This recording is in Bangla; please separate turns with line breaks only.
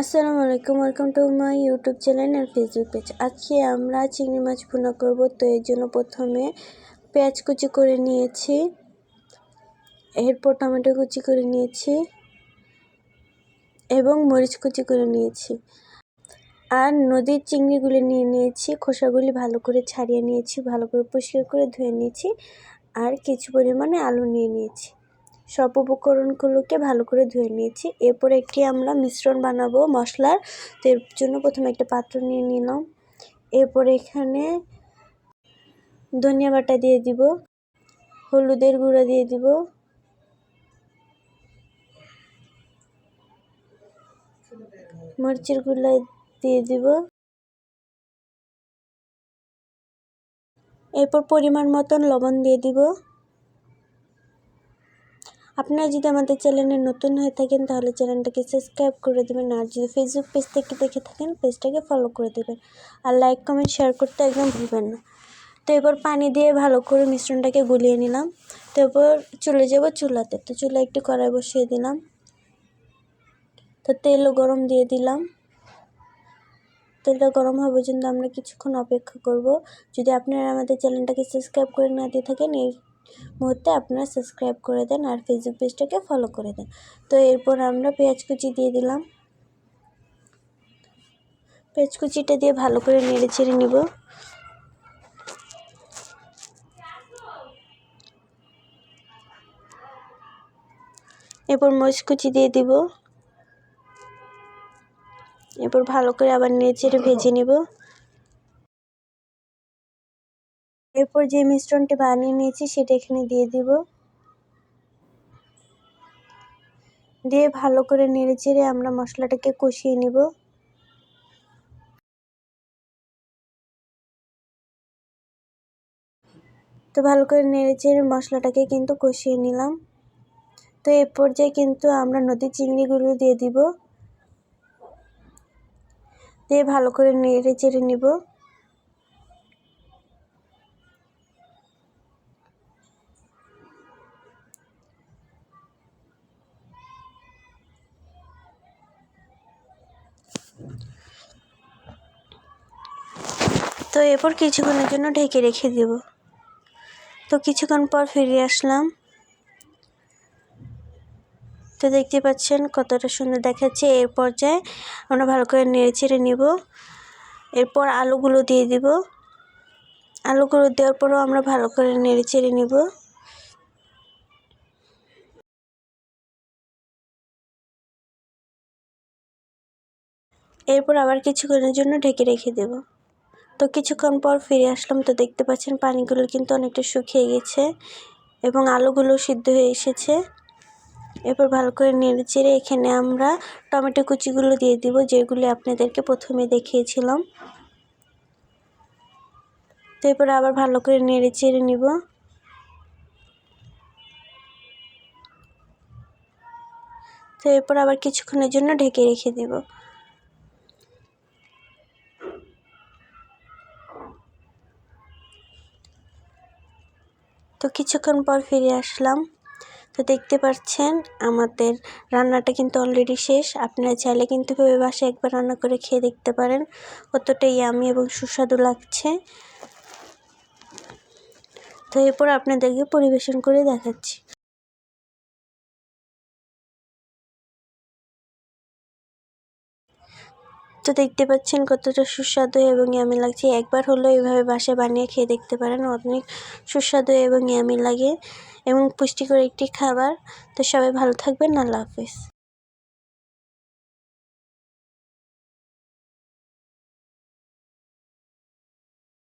আসসালামু আলাইকুম welcome to my YouTube channel R Facebook page আজকে আমরা চিংড়ি মাছ ভুনা করব, তো এর জন্য প্রথমে পেঁয়াজ কুচি করে নিয়েছি। এরপর টমেটো কুচি করে নিয়েছি এবং মরিচ কুচি করে নিয়েছি। আর নদীর চিংড়িগুলি নিয়ে নিয়েছি, খোসাগুলি ভালো করে ছাড়িয়ে নিয়েছি, ভালো করে পরিষ্কার করে ধুয়ে নিয়েছি, আর কিছু পরিমাণে আলু নিয়ে নিয়েছি। সব উপকরণগুলোকে ভালো করে ধুয়ে নিয়েছি। এরপর একটি আমরা মিশ্রণ বানাবো মশলার। তো এর জন্য প্রথমে একটা পাত্র নিয়ে নিলাম। এরপর এখানে ধনিয়া বাটা দিয়ে দিব, হলুদের গুঁড়া দিয়ে দিব, মরিচের গুঁড়া দিয়ে দিব। এরপর পরিমাণ মতন লবণ দিয়ে দিব। আপনারা যদি আমাদের চ্যানেলে নতুন হয়ে থাকেন, তাহলে চ্যানেলটাকে সাবস্ক্রাইব করে দেবেন। আর যদি ফেসবুক পেজ থেকে দেখে থাকেন, পেজটাকে ফলো করে দেবেন। আর লাইক কমেন্ট শেয়ার করতে একদম ভুলবেন না। তো এবার পানি দিয়ে ভালো করে মিশ্রণটাকে গুলিয়ে নিলাম। তো এরপর চলে যাব চুলাতে। তো চুলা একটু কড়াই বসিয়ে দিলাম। তো তেলও গরম দিয়ে দিলাম। তেলটা গরম হওয়া পর্যন্ত আমরা কিছুক্ষণ অপেক্ষা করব। যদি আপনারা আমাদের চ্যানেলটাকে সাবস্ক্রাইব করে না দিয়ে থাকেন এই মুহূর্তে আপনারা সাবস্ক্রাইব করে দেন আর ফেসবুক পেজটাকে ফলো করে দেন। তো এরপর আমরা পেঁয়াজ কুচি দিয়ে দিলাম। পেঁয়াজ কুচিটা দিয়ে ভালো করে নেড়ে ছেড়ে নিব। এরপর মরিচ কুচি দিয়ে দিব। এরপর ভালো করে আবার নেড়ে চেড়ে ভেজে নিব। এরপর যে মিশ্রণটি বানিয়ে নিয়েছি সেটা এখানে দিয়ে দিব। দিয়ে ভালো করে নেড়ে চেড়ে আমরা মশলাটাকে কষিয়ে নিব। তো ভালো করে নেড়ে চেড়ে মশলাটাকে কিন্তু কষিয়ে নিলাম। তো এ পর্যায়ে কিন্তু আমরা নদীর চিংড়িগুলো দিয়ে দিব। দিয়ে ভালো করে নেড়ে চেড়ে নিব। তো এরপর কিছুক্ষণের জন্য ঢেকে রেখে দেব। তো কিছুক্ষণ পর ফিরে আসলাম। তো দেখতে পাচ্ছেন কতটা সুন্দর দেখাচ্ছে। এর পর্যায়ে আমরা ভালো করে নেড়ে চেড়ে নিব। এরপর আলুগুলো দিয়ে দিব। আলুগুলো দেওয়ার পরও আমরা ভালো করে নেড়ে চেড়ে নিব। এরপর আবার কিছুক্ষণের জন্য ঢেকে রেখে দেব। তো কিছুক্ষণ পর ফিরে আসলাম তো দেখতে পাচ্ছেন পানিগুলো কিন্তু অনেকটা শুকিয়ে গেছে এবং আলুগুলো সিদ্ধ হয়ে এসেছে। এরপর ভালো করে নেড়ে চেড়ে এখানে আমরা টমেটো কুচিগুলো দিয়ে দিব, যেগুলি আপনাদেরকে প্রথমে দেখিয়েছিলাম। তো এরপর আবার ভালো করে নেড়ে চেড়ে নিব। তো এরপর আবার কিছুক্ষণের জন্য ঢেকে রেখে দেব। তো কিছুক্ষণ পর ফিরে আসলাম। তো দেখতে পাচ্ছেন, আমাদের রান্নাটা কিন্তু অলরেডি শেষ। আপনারা চাইলে কিন্তু ভেবে বাসে একবার রান্না করে খেয়ে দেখতে পারেন, কতটাই আমি এবং সুস্বাদু লাগছে। তো এরপর আপনাদেরকে পরিবেশন করে দেখাচ্ছি। তো দেখতে পাচ্ছেন কতটা সুস্বাদু এবং ইয়ামি লাগছে। একবার হলো এভাবে বাসায় বানিয়ে খেয়ে দেখতে পারেন, অনেক সুস্বাদু এবং ইয়ামি লাগে এবং পুষ্টিকর একটি খাবার। তো সবাই ভালো থাকবেন, আল্লাহ হাফিজ।